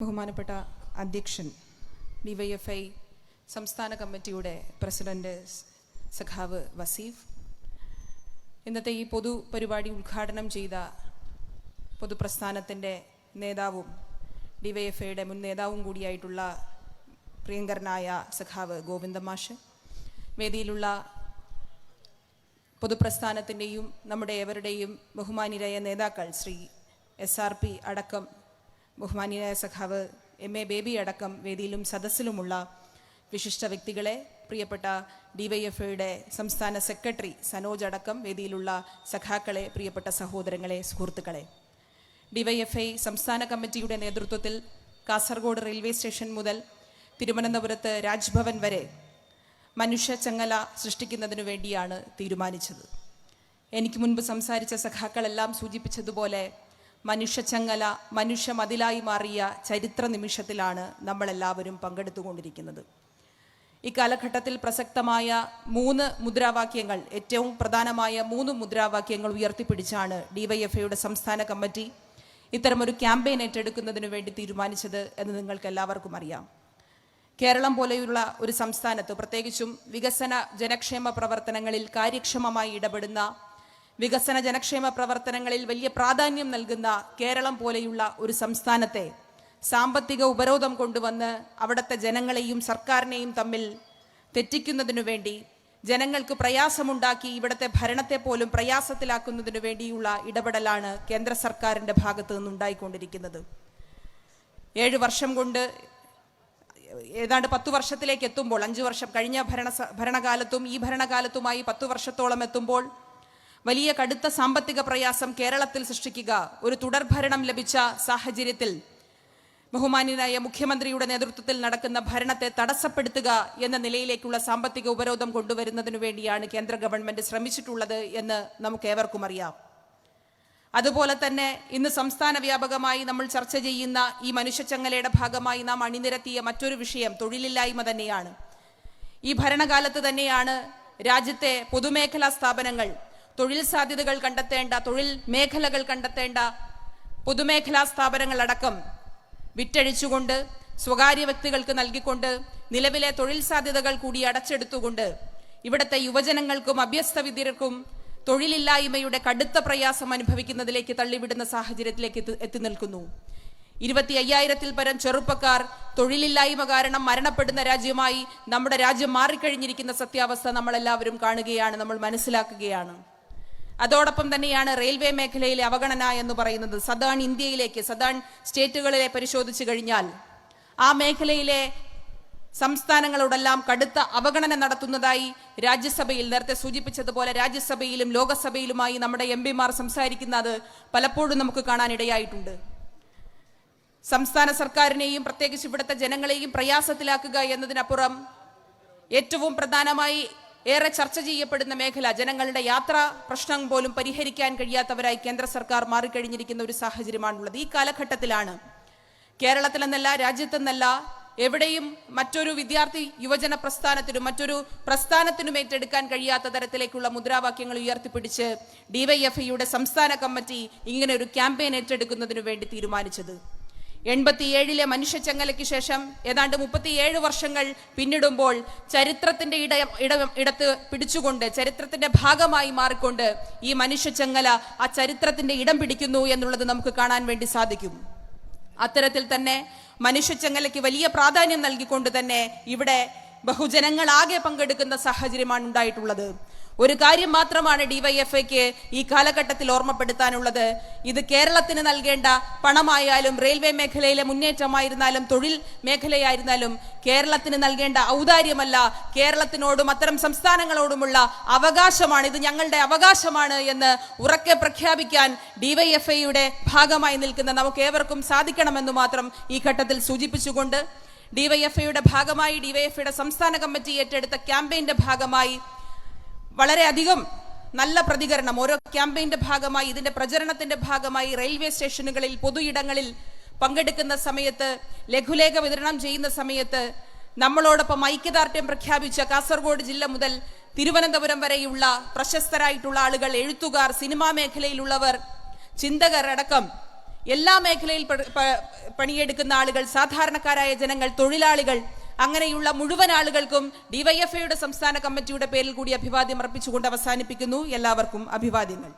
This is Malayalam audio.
ബഹുമാനപ്പെട്ട അധ്യക്ഷൻ ഡി വൈ എഫ് ഐ സംസ്ഥാന കമ്മിറ്റിയുടെ പ്രസിഡന്റ് സഖാവ് വസീഫ്. ഇന്നത്തെ ഈ പൊതു പരിപാടി ഉദ്ഘാടനം ചെയ്ത പൊതുപ്രസ്ഥാനത്തിന്റെ നേതാവും ഡി വൈ എഫ് ഐയുടെ മുൻ നേതാവും കൂടിയായിട്ടുള്ള പ്രിയങ്കരനായ സഖാവ് ഗോവിന്ദമാഷ്. വേദിയിലുള്ള പൊതുപ്രസ്ഥാനത്തിന്റെയും നമ്മുടെ ഏവരുടെയും ബഹുമാനിരായ നേതാക്കൾ ശ്രീ എസ് ആർ പി അടക്കം ബഹുമാനിയായ സഖാവ് എം എ ബേബി അടക്കം വേദിയിലും സദസ്സിലുമുള്ള വിശിഷ്ട വ്യക്തികളെ പ്രിയപ്പെട്ട ഡി വൈ എഫ് ഡിവൈഎഫ്ഐയുടെ സംസ്ഥാന സെക്രട്ടറി സനോജ് അടക്കം വേദിയിലുള്ള സഖാക്കളെ പ്രിയപ്പെട്ട സഹോദരങ്ങളെ സുഹൃത്തുക്കളെ. ഡിവൈഎഫ്ഐ സംസ്ഥാന കമ്മിറ്റിയുടെ നേതൃത്വത്തിൽ കാസർഗോഡ് റെയിൽവേ സ്റ്റേഷൻ മുതൽ തിരുവനന്തപുരത്ത് രാജ്ഭവൻ വരെ മനുഷ്യ ചങ്ങല സൃഷ്ടിക്കുന്നതിനു വേണ്ടിയാണ് തീരുമാനിച്ചത്. എനിക്ക് മുൻപ് സംസാരിച്ച സഖാക്കളെല്ലാം സൂചിപ്പിച്ചതുപോലെ മനുഷ്യച്ചങ്ങല മനുഷ്യ മതിലായി മാറിയ ചരിത്ര നിമിഷത്തിലാണ് നമ്മളെല്ലാവരും പങ്കെടുത്തുകൊണ്ടിരിക്കുന്നത്. ഇക്കാലഘട്ടത്തിൽ പ്രസക്തമായ മൂന്ന് മുദ്രാവാക്യങ്ങൾ ഏറ്റവും പ്രധാനമായ മൂന്ന് മുദ്രാവാക്യങ്ങൾ ഉയർത്തിപ്പിടിച്ചാണ് ഡിവൈഎഫ്ഐയുടെ സംസ്ഥാന കമ്മിറ്റി ഇത്തരമൊരു ക്യാമ്പയിൻ ഏറ്റെടുക്കുന്നതിന് വേണ്ടി തീരുമാനിച്ചത് എന്ന് നിങ്ങൾക്ക് എല്ലാവർക്കും അറിയാം. കേരളം പോലെയുള്ള ഒരു സംസ്ഥാനത്ത് പ്രത്യേകിച്ചും വികസന ജനക്ഷേമ പ്രവർത്തനങ്ങളിൽ കാര്യക്ഷമമായി ഇടപെടുന്ന വികസന ജനക്ഷേമ പ്രവർത്തനങ്ങളിൽ വലിയ പ്രാധാന്യം നൽകുന്ന കേരളം പോലെയുള്ള ഒരു സംസ്ഥാനത്തെ സാമ്പത്തിക ഉപരോധം കൊണ്ടുവന്ന് അവിടുത്തെ ജനങ്ങളെയും സർക്കാരിനെയും തമ്മിൽ തെറ്റിക്കുന്നതിനു വേണ്ടി ജനങ്ങൾക്ക് പ്രയാസമുണ്ടാക്കി ഇവിടുത്തെ ഭരണത്തെ പോലും പ്രയാസത്തിലാക്കുന്നതിനു വേണ്ടിയുള്ള ഇടപെടലാണ് കേന്ദ്ര സർക്കാരിന്റെ ഭാഗത്തു നിന്നുണ്ടായിക്കൊണ്ടിരിക്കുന്നത് ഏഴ് വർഷം കൊണ്ട് ഏതാണ്ട് പത്തു വർഷത്തിലേക്ക് എത്തുമ്പോൾ അഞ്ചു വർഷം കഴിഞ്ഞ ഭരണ ഭരണകാലത്തും ഈ ഭരണകാലത്തുമായി പത്തു വർഷത്തോളം എത്തുമ്പോൾ വലിയ കടുത്ത സാമ്പത്തിക പ്രയാസം കേരളത്തിൽ സൃഷ്ടിക്കുക ഒരു തുടർഭരണം ലഭിച്ച സാഹചര്യത്തിൽ ബഹുമാന്യനായ മുഖ്യമന്ത്രിയുടെ നേതൃത്വത്തിൽ നടക്കുന്ന ഭരണത്തെ തടസ്സപ്പെടുത്തുക എന്ന നിലയിലേക്കുള്ള സാമ്പത്തിക ഉപരോധം കൊണ്ടുവരുന്നതിനു വേണ്ടിയാണ് കേന്ദ്ര ഗവൺമെന്റ് ശ്രമിച്ചിട്ടുള്ളത് എന്ന് നമുക്ക് ഏവർക്കും അറിയാം. അതുപോലെ തന്നെ ഇന്ന് സംസ്ഥാന വ്യാപകമായി നമ്മൾ ചർച്ച ചെയ്യുന്ന ഈ മനുഷ്യച്ചങ്ങലയുടെ ഭാഗമായി നാം അണിനിരത്തിയ മറ്റൊരു വിഷയം തൊഴിലില്ലായ്മ തന്നെയാണ്. ഈ ഭരണകാലത്ത് തന്നെയാണ് രാജ്യത്തെ പൊതുമേഖലാ സ്ഥാപനങ്ങൾ തൊഴിൽ സാധ്യതകൾ കണ്ടെത്തേണ്ട തൊഴിൽ മേഖലകൾ കണ്ടെത്തേണ്ട പൊതുമേഖലാ സ്ഥാപനങ്ങളടക്കം വിറ്റഴിച്ചുകൊണ്ട് സ്വകാര്യ വ്യക്തികൾക്ക് നൽകിക്കൊണ്ട് നിലവിലെ തൊഴിൽ സാധ്യതകൾ കൂടി അടച്ചെടുത്തുകൊണ്ട് ഇവിടുത്തെ യുവജനങ്ങൾക്കും അഭ്യസ്ത വിദ്യർക്കും തൊഴിലില്ലായ്മയുടെ കടുത്ത പ്രയാസം അനുഭവിക്കുന്നതിലേക്ക് തള്ളിവിടുന്ന സാഹചര്യത്തിലേക്ക് എത്തി- നിൽക്കുന്നു. ഇരുപത്തി അയ്യായിരത്തിൽ പരം ചെറുപ്പക്കാർ തൊഴിലില്ലായ്മ കാരണം മരണപ്പെടുന്ന രാജ്യമായി നമ്മുടെ രാജ്യം മാറിക്കഴിഞ്ഞിരിക്കുന്ന സത്യാവസ്ഥ നമ്മളെല്ലാവരും കാണുകയാണ് നമ്മൾ മനസ്സിലാക്കുകയാണ്. അതോടൊപ്പം തന്നെയാണ് റെയിൽവേ മേഖലയിലെ അവഗണന എന്ന് പറയുന്നത്. സദേൺ ഇന്ത്യയിലേക്ക് സദേൺ സ്റ്റേറ്റുകളിലെ പരിശോധിച്ചു കഴിഞ്ഞാൽ ആ മേഖലയിലെ സംസ്ഥാനങ്ങളോടെല്ലാം കടുത്ത അവഗണന നടത്തുന്നതായി രാജ്യസഭയിൽ നേരത്തെ സൂചിപ്പിച്ചതുപോലെ രാജ്യസഭയിലും ലോകസഭയിലുമായി നമ്മുടെ എം പിമാർ സംസാരിക്കുന്നത് പലപ്പോഴും നമുക്ക് കാണാനിടയായിട്ടുണ്ട്. സംസ്ഥാന സർക്കാരിനെയും പ്രത്യേകിച്ച് ഇവിടുത്തെ ജനങ്ങളെയും പ്രയാസത്തിലാക്കുക എന്നതിനപ്പുറം ഏറ്റവും പ്രധാനമായി ഏറെ ചർച്ച ചെയ്യപ്പെടുന്ന മേഖല ജനങ്ങളുടെ യാത്രാ പ്രശ്നം പോലും പരിഹരിക്കാൻ കഴിയാത്തവരായി കേന്ദ്ര സർക്കാർ മാറിക്കഴിഞ്ഞിരിക്കുന്ന ഒരു സാഹചര്യമാണുള്ളത്. ഈ കാലഘട്ടത്തിലാണ് കേരളത്തിലെന്നല്ല രാജ്യത്തെന്നല്ല എവിടെയും മറ്റൊരു വിദ്യാർത്ഥി യുവജന പ്രസ്ഥാനത്തിനും മറ്റൊരു പ്രസ്ഥാനത്തിനും ഏറ്റെടുക്കാൻ കഴിയാത്ത തരത്തിലേക്കുള്ള മുദ്രാവാക്യങ്ങൾ ഉയർത്തിപ്പിടിച്ച് ഡിവൈഎഫ്ഐയുടെ സംസ്ഥാന കമ്മിറ്റി ഇങ്ങനെ ഒരു ക്യാമ്പയിൻ ഏറ്റെടുക്കുന്നതിനു വേണ്ടി തീരുമാനിച്ചത്. എൺപത്തിയേഴിലെ മനുഷ്യച്ചങ്ങലയ്ക്ക് ശേഷം ഏതാണ്ട് മുപ്പത്തിയേഴ് വർഷങ്ങൾ പിന്നിടുമ്പോൾ ചരിത്രത്തിന്റെ ഇട ഇട ഇടത്ത് പിടിച്ചുകൊണ്ട് ചരിത്രത്തിന്റെ ഭാഗമായി മാറിക്കൊണ്ട് ഈ മനുഷ്യച്ചങ്ങല ആ ചരിത്രത്തിന്റെ ഇടം പിടിക്കുന്നു എന്നുള്ളത് നമുക്ക് കാണാൻ വേണ്ടി സാധിക്കും. അത്തരത്തിൽ തന്നെ മനുഷ്യച്ചങ്ങലയ്ക്ക് വലിയ പ്രാധാന്യം നൽകിക്കൊണ്ട് തന്നെ ഇവിടെ ബഹുജനങ്ങളാകെ പങ്കെടുക്കുന്ന സാഹചര്യമാണ് ഉണ്ടായിട്ടുള്ളത്. ഒരു കാര്യം മാത്രമാണ് ഡിവൈഎഫ്ഐക്ക് ഈ കാലഘട്ടത്തിൽ ഓർമ്മപ്പെടുത്താനുള്ളത്. ഇത് കേരളത്തിന് നൽകേണ്ട പണമായാലും റെയിൽവേ മേഖലയിലെ മുന്നേറ്റമായിരുന്നാലും തൊഴിൽ മേഖലയായിരുന്നാലും കേരളത്തിന് നൽകേണ്ട ഔദാര്യമല്ല കേരളത്തിനോടും അത്തരം സംസ്ഥാനങ്ങളോടുമുള്ള അവകാശമാണ്. ഇത് ഞങ്ങളുടെ അവകാശമാണ് എന്ന് ഉറക്കെ പ്രഖ്യാപിക്കാൻ ഡിവൈഎഫ്ഐയുടെ ഭാഗമായി നിൽക്കുന്ന നമുക്ക് ഏവർക്കും സാധിക്കണമെന്ന് മാത്രം ഈ ഘട്ടത്തിൽ സൂചിപ്പിച്ചുകൊണ്ട് ഡിവൈഎഫ്ഐയുടെ ഭാഗമായി ഡിവൈഎഫ്ഐയുടെ സംസ്ഥാന കമ്മിറ്റി ഏറ്റെടുത്ത ക്യാമ്പയിന്റെ ഭാഗമായി വളരെയധികം നല്ല പ്രതികരണം. ഓരോ ക്യാമ്പയിന്റെ ഭാഗമായി ഇതിന്റെ പ്രചരണത്തിന്റെ ഭാഗമായി റെയിൽവേ സ്റ്റേഷനുകളിൽ പൊതു ഇടങ്ങളിൽ പങ്കെടുക്കുന്ന സമയത്ത് ലഘുലേഖ വിതരണം ചെയ്യുന്ന സമയത്ത് നമ്മളോടൊപ്പം ഐക്യദാർഢ്യം പ്രഖ്യാപിച്ച കാസർഗോഡ് ജില്ല മുതൽ തിരുവനന്തപുരം വരെയുള്ള പ്രശസ്തരായിട്ടുള്ള ആളുകൾ എഴുത്തുകാർ സിനിമാ മേഖലയിലുള്ളവർ ചിന്തകർ അടക്കം എല്ലാ മേഖലയിൽ പണിയെടുക്കുന്ന ആളുകൾ സാധാരണക്കാരായ ജനങ്ങൾ തൊഴിലാളികൾ അങ്ങനെയുള്ള മുഴുവൻ ആളുകൾക്കും ഡിവൈഎഫ്ഐയുടെ സംസ്ഥാന കമ്മിറ്റിയുടെ പേരിൽ കൂടി അഭിവാദ്യം അർപ്പിച്ചുകൊണ്ട് അവസാനിപ്പിക്കുന്നു. എല്ലാവർക്കും അഭിവാദ്യങ്ങൾ.